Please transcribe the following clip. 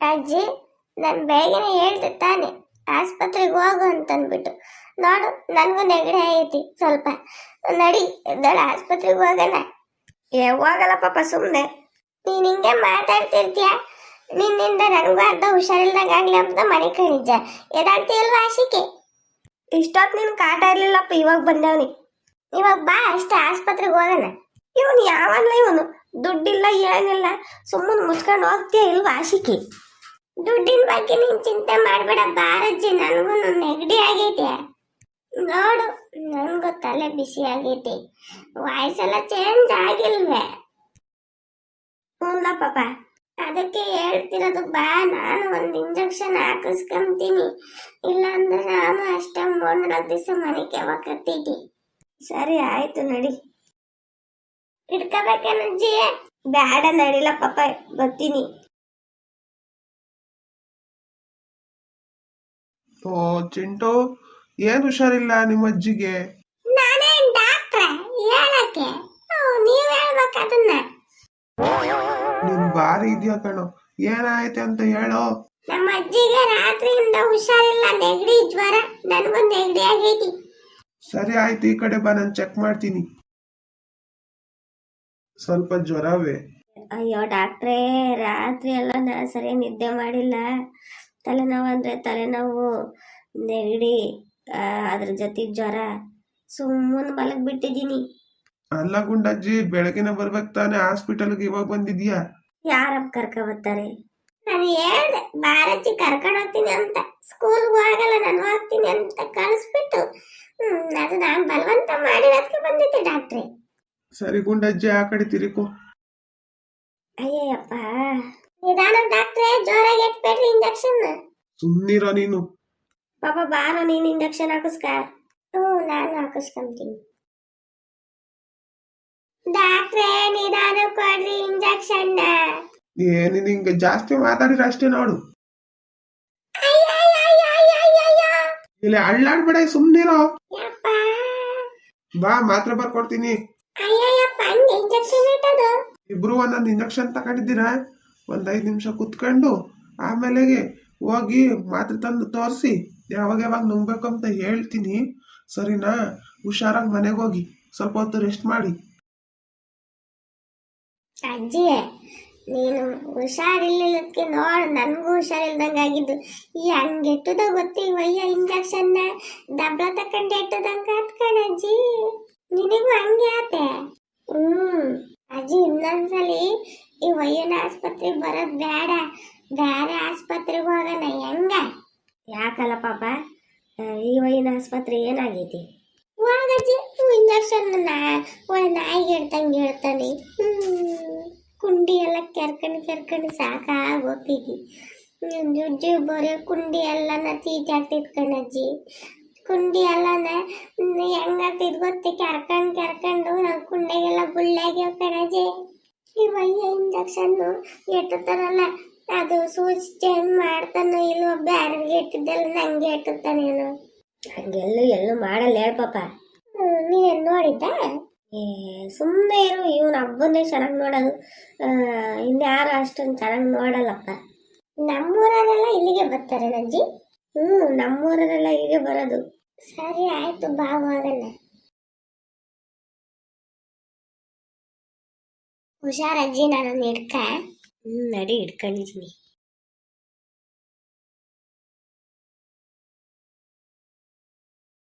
ಅಜ್ಜಿ ನಾನು ಬೆಳಗ್ಗೆ ಹೇಳ್ದೆ ತಾನೆ. ಆಸ್ಪತ್ರೆಗೆ ಹೋಗು ಅಂತಂದ್ಬಿಟ್ಟು ನೋಡು ನನಗೂ ನೆಗಡಿ ಐತಿ ಸ್ವಲ್ಪ. ನಡಿ ದೊಡ್ಡ ಆಸ್ಪತ್ರೆಗೆ ಹೋಗೋಣ. ಏ ಹೋಗಲ್ಲ ಪಾಪ ಸುಮ್ಮನೆ ನೀನ್ ಹಿಂಗೆ ಮಾತಾಡ್ತಿರ್ತೀಯ? ನಿನ್ನಿಂದ ನನಗೂ ಅರ್ಧ ಹುಷಾರಿಲ್ದಾಗ ಆಗ್ಲಿ ಅಂತ ಮನೆ ಕಣಿಜ್ಜ ಎದಾಡ್ತೀಯಲ್ವಾ ಆಶಿಕೆ ಇಷ್ಟೊತ್ತು ನಿನ್ ಕಾಟ ಇರ್ಲಿಲ್ಲಪ್ಪ ಇವಾಗ ಬಂದವನಿ. ಇವಾಗ ಬಾ ಅಷ್ಟೇ ಆಸ್ಪತ್ರೆಗೆ ಹೋಗೋಣ. ಇವನು ಯಾವನ್ಲ ಇವನು? ದುಡ್ಡಿಲ್ಲ ಏನಿಲ್ಲ. ಸುಮ್ಮನೆ ಮುಚ್ಕೊಂಡು ಹೋಗ್ತೀಯ ಇಲ್ವಾ ಆಶಿಕಿ ದುಡ್ಡಿನ ಬಗ್ಗೆ ನೀನ್ ಚಿಂತೆ ಮಾಡ್ಬೇಡ, ಬಾರಜ್ಜಿ, ನನಗೂ ನೆಗಡಿ ಆಗೈತೆ. ನೋಡು, ನನಗೂ ತಲೆ ಬಿಸಿ ಆಗೈತಿ. ವಾಯ್ಸ್ ಎಲ್ಲ ಚೇಂಜ್ ಆಗಿಲ್ವೇ. ಹ್ಞೂನ್ಲ ಪಾಪ. ಅದಕ್ಕೆ ಹೇಳ್ತಿರೋದು ಬಾ, ನಾನು ಒಂದು ಇಂಜೆಕ್ಷನ್ ಹಾಕಿಸ್ಕೊಂತೀನಿ. ಇಲ್ಲಾಂದ್ರೆ ನಾನು ಅಷ್ಟೇ ಮೂರ್ ನಾಲ್ಕು ದಿವಸ ಮನೆಗೆ ಹೋಗತ್ತೀನಿ ಸರಿ, ಆಯ್ತು, ನಡಿ. ಇಟ್ಕೋಬೇಕೇನಜ್ಜಿ ಬೇಡ ನಡಿಲ್ಲ ಪಾಪ, ಬರ್ತೀನಿ. ಓ ಚಿಂಟು ಏನ್ ಹುಷಾರಿಲ್ಲ ನಿಮ್ಮ ಅಜ್ಜಿಗೆ ನಿಮ್ ಡಾಕ್ಟ್ರೆ ಹೇಳಕ್ಕೆ? ಹ್ಮ್, ನೀವ್ ಹೇಳ್ಬೇಕು ಅದನ್ನ. ನಿನ್ ಬಾರಿ ಇದೆಯಾ ಕಣೋ. ಏನಾಯ್ತು ಅಂತ ಹೇಳೋ. ನಮ್ಮ ಅಜ್ಜಿಗೆ ರಾತ್ರಿಯಿಂದ ಹುಷಾರಿಲ್ಲ. ನೆಗಡಿ ಜ್ವರ. ನನಗೂ ನೆಗಡಿ ಆಗೈತಿ. ಸರಿ ಆಯ್ತು ಈ ಕಡೆ ಬಾ ನಾನು ಚೆಕ್ ಮಾಡ್ತೀನಿ. ಸ್ವಲ್ಪ ಜ್ವರವೇ. ಅಯ್ಯೋ ಡಾಕ್ಟ್ರೇ ರಾತ್ರಿ ಎಲ್ಲ ನಾ ಸರಿ ನಿದ್ದೆ ಮಾಡಿಲ್ಲ. ತಲೆನೋವು ಅಂದರೆ ತಲೆನೋವು ನೆಗಡಿ ಅದ್ರ ಜೊತೆಗೆ ಜ್ವರ. ಸುಮ್ಮನೆ ಮಲಗಿ ಬಿಟ್ಟಿದ್ದೀನಿ ಅಲ್ಲ ಗುಂಡಜ್ಜಿ ಬೆಳಗಿನ ಬರ್ಬೇಕು ತಾನೆ ಹಾಸ್ಪಿಟಲ್ಗೆ ಇವಾಗ ಬಂದಿದ್ಯಾ ಯಾರಪ್ಪ ಕರ್ಕೊ ಬರ್ತಾರೆ? ನಾನು ಹೇಳ್ದೆ ಬಾರಜ್ಜಿ ಕರ್ಕೊಂಡು ಹೋಗ್ತೀನಿ ಅಂತ. ಸ್ಕೂಲ್ಗೆ ಹೋಗಲ್ಲ ನಾನು ಹೋಗ್ತೀನಿ ಅಂತ ಕಳಿಸ್ಬಿಟ್ಟು. ಅದು ನಾನು ಬಲವಂತ ಮಾಡಿರೋದಕ್ಕೆ ಬಂದಿದ್ದೆ ಡಾಕ್ಟ್ರೆ. ಸರಿ ಗುಂಡಜ್ಜಿ ಆ ಕಡೆ ತಿರುಕು ಅಯ್ಯಯ್ಯಪ್ಪ. ನಿಧಾನ ಡಾಕ್ಟ್ರೆ ಜೋರಾಗಿ ಎಟ್ಬೇಡ್ರಿ ಇಂಜೆಕ್ಷನ್. ಸುಮ್ಮನಿರ ನೀನು. ಪಾಪ ಬಾರೋ ನೀನು ಇಂಜೆಕ್ಷನ್ ಹಾಕಿಸ್ಕ. ಹ್ಞೂ ನಾನು ಹಾಕಿಸ್ಕೊಂತೀನಿ. ಡಾಕ್ಟ್ರೆ ನಿಧಾನ ಕೊಡ್ರಿ ಇಂಜೆಕ್ಷನ್. ಏನು ನಿಂಗೆ ಜಾಸ್ತಿ ಮಾತಾಡಿದ್ರೆ ಅಷ್ಟೇ ನೋಡು. ಇಲ್ಲಿ ಅಳ್ಳಾಡ್ಬೇಡ ಸುಮ್ನಿರೋ. ಯಪ್ಪ. ಬಾ ಮಾತ್ರ ಬರ್ಕೊಡ್ತೀನಿ. ಅಯ್ಯಯ್ಯಪ್ಪ ಹಂಗೆ ಇಂಜೆಕ್ಷನ್ ಇಟ್ಟದು. ಇಬ್ರು ಒಂದೊಂದು ಇಂಜೆಕ್ಷನ್ ತಗೊಂಡಿದ್ದೀರಾ? ಒಂದ್ ಐದು ನಿಮಿಷ ಕುತ್ಕೊಂಡು ಆಮೇಲೆಗೆ ಹೋಗಿ ಮಾತ್ರೆ ತಂದು ತೋರಿಸಿ. ಯಾವಾಗ ಯಾವಾಗ ನುಂಗಬೇಕು ಅಂತ ಹೇಳ್ತೀನಿ. ಸರಿನಾ? ಹುಷಾರಾಗಿ ಮನೆಗೆ ಹೋಗಿ. ಸ್ವಲ್ಪ ಹೊತ್ತು ರೆಸ್ಟ್ ಮಾಡಿ. ಅಜ್ಜಿ, ನೀನು ಹುಷಾರಿಲ್ಲದಕ್ಕೆ ನೋಡು. ನನಗೂ ಹುಷಾರಿಲ್ದಂಗೆ ಆಗಿದ್ದು. ಈ ಹಂಗೆ ಇಟ್ಟದ ಗೊತ್ತಿಲ್ವಯ್ಯ ಇಂಜೆಕ್ಷನ್ನ? ದಬ್ಳ ತಕೊಂಡು ಇಟ್ಟದಂಗೆ ಹತ್ಕಣ ಅಜ್ಜಿ. ನಿನಗೂ ಹಂಗೆ ಆತೆ? ಹ್ಞೂ ಅಜ್ಜಿ, ಇನ್ನೊಂದ್ಸಲಿ ಈ ವೈಯನ ಆಸ್ಪತ್ರೆಗೆ ಬರೋದು ಬೇಡ. ಬೇರೆ ಆಸ್ಪತ್ರೆಗೆ ಹೋಗೋಣ ಹೆಂಗ? ಯಾಕಲ್ಲ ಪಾಪ ಈ ವೈಯನ ಆಸ್ಪತ್ರೆ ಏನಾಗೈತಿ? ಹೋಗಜ್ಜಿ ಇಂಜೆಕ್ಷನ್ ನಾಯಿಗೆ ಇಡ್ತಂಗೆ ಹೇಳ್ತಾನೆ. ಕುಂಡಿ ಎಲ್ಲ ಕೆರ್ಕೊಂಡು ಕೆರ್ಕೊಂಡು ಸಾಕಾಗಿ ಹೋಗ್ತಿದ್ದಿ ಜುಜ್ಜು ಬರೋ ಕುಂಡಿ ಎಲ್ಲನ ತೀಟಿ ಆಗ್ತಿದ್ ಕಣಜ್ಜಿ. ಕುಂಡಿ ಎಲ್ಲನ ಹೆಂಗಾಗ್ತಿದ್ ಗೊತ್ತಿ? ಕೆರ್ಕೊಂಡು ಕೆರ್ಕೊಂಡು ನಾವು ಕುಂಡೆಗೆಲ್ಲ ಗುಳ್ಳೆಗೆ ಕಣಜ್ಜಿ. ಈ ವಯ್ಯ ಇಂಜೆಕ್ಷನ್ನು ಎಟ್ಟುತ್ತಾರಲ್ಲ ಅದು ಸೂಚಿ ಚೇಂಜ್ ಮಾಡ್ತಾನೋ ಇಲ್ವ ಬ್ಯಾರಿಗೆ ಇಟ್ಟಿದ್ದೆಲ್ಲ ನಂಗೆ ಎಟ್ಟುತ್ತಾನೇನೋ ಹಂಗೆಲ್ಲೂ ಎಲ್ಲೂ ಮಾಡಲ್ಲ ಹೇಳ ಪಾಪ. ನೀನೇನು ನೋಡಿದ್ದ? ಏ ಸುಮ್ಮನೆ ಇರು ಇವನು ಹಬ್ಬನೇ ಚೆನ್ನಾಗಿ ನೋಡೋದು. ಇನ್ಯಾರು ಅಷ್ಟೊಂದು ಚೆನ್ನಾಗಿ ನೋಡಲ್ಲಪ್ಪ. ನಮ್ಮೂರಲ್ಲೆಲ್ಲ ಇಲ್ಲಿಗೆ ಬರ್ತಾರೆ ನಜ್ಜಿ ಹ್ಞೂ ನಮ್ಮೂರಲ್ಲೆಲ್ಲ ಇಲ್ಲಿಗೆ ಬರೋದು. ಸರಿ ಆಯಿತು ಬಾ ಹೋಗಲ್ಲ ಹುಷಾರಜ್ಜಿ ನಾನು ಹಿಡ್ಕ. ಹ್ಞೂ ನಡಿ